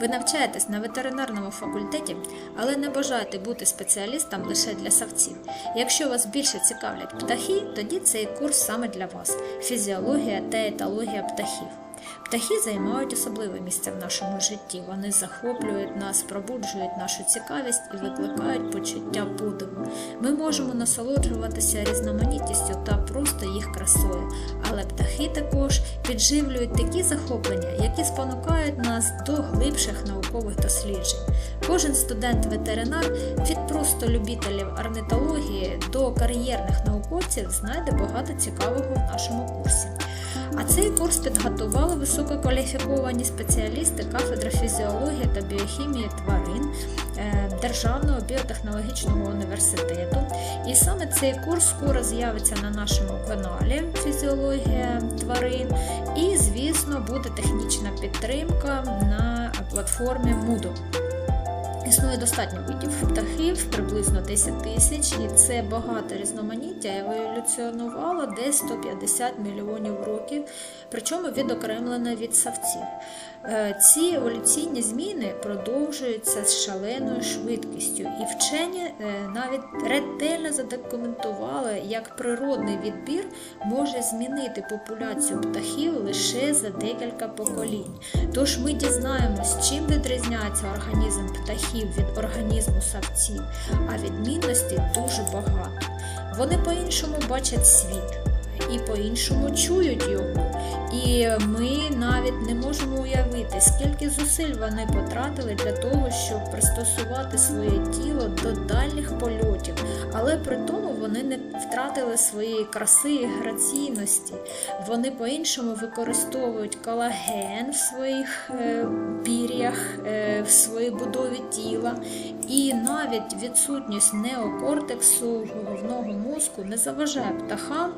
Ви навчаєтесь на ветеринарному факультеті, але не бажаєте бути спеціалістом лише для савців. Якщо вас більше цікавлять птахи, тоді цей курс саме для вас фізіологія та етологія птахів. Птахи займають особливе місце в нашому житті. Вони захоплюють нас, пробуджують нашу цікавість і викликають почуття подиву. Ми можемо насолоджуватися різноманітністю та просто їх красою, але птахи також підживлюють такі захоплення, які спонукають нас до глибших наукових досліджень. Кожен студент-ветеринар від просто любителів орнитології до кар'єрних науковців знайде багато цікавого в нашому курсі. А цей курс підготували висококваліфіковані спеціалісти кафедри фізіології та біохімії тварин е, Державного біотехнологічного університету. І саме цей курс скоро з'явиться на нашому каналі Фізіологія тварин. І, звісно, буде технічна підтримка на платформі Moodle. Існує достатньо видів птахів, приблизно 10 тисяч, і це багато різноманіття еволюціонувало десь 150 мільйонів років, причому відокремлено від савців. Е, Ці еволюційні зміни продовжуються з шаленою швидкістю, і вчені е, навіть ретельно задокументували, як природний відбір може змінити популяцію птахів лише за декілька поколінь. Тож ми дізнаємось, чим відрізняється організм птахів від організму савців, а відмінностей дуже багато. Вони по-іншому бачать світ і по-іншому чують його. І ми навіть не можемо уявити, скільки зусиль вони потратили для того, щоб пристосувати своє тіло до дальніх польотів, але при тому вони не втратили своєї краси і граційності. Вони по-іншому використовують колаген в своїх е, пір'ях, е, в своїй будові тіла, і навіть відсутність неокортексу головного мозку не заважає птахам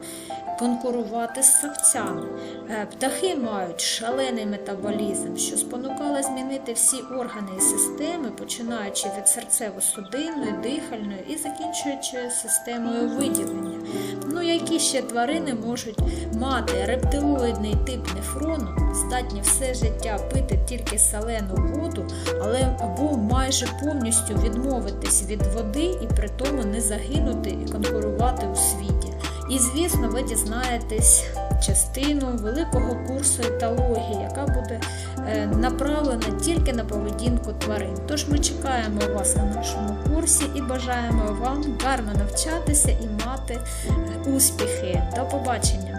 конкурувати з савцями. Е, Птахи мають шалений метаболізм, що спонукало змінити всі органи і системи, починаючи від серцево-судинної, дихальної і закінчуючи системою виділення. Ще тварини можуть мати рептилоїдний тип нефрону, здатні все життя пити тільки солену воду, але або майже повністю відмовитись від води і при тому не загинути і конкурувати у світі. І, звісно, ви дізнаєтесь частину великого курсу етології, яка буде е, направлена тільки на поведінку тварин. Тож ми чекаємо вас на нашому курсі і бажаємо вам гарно навчатися і мати е, успіхи. До побачення!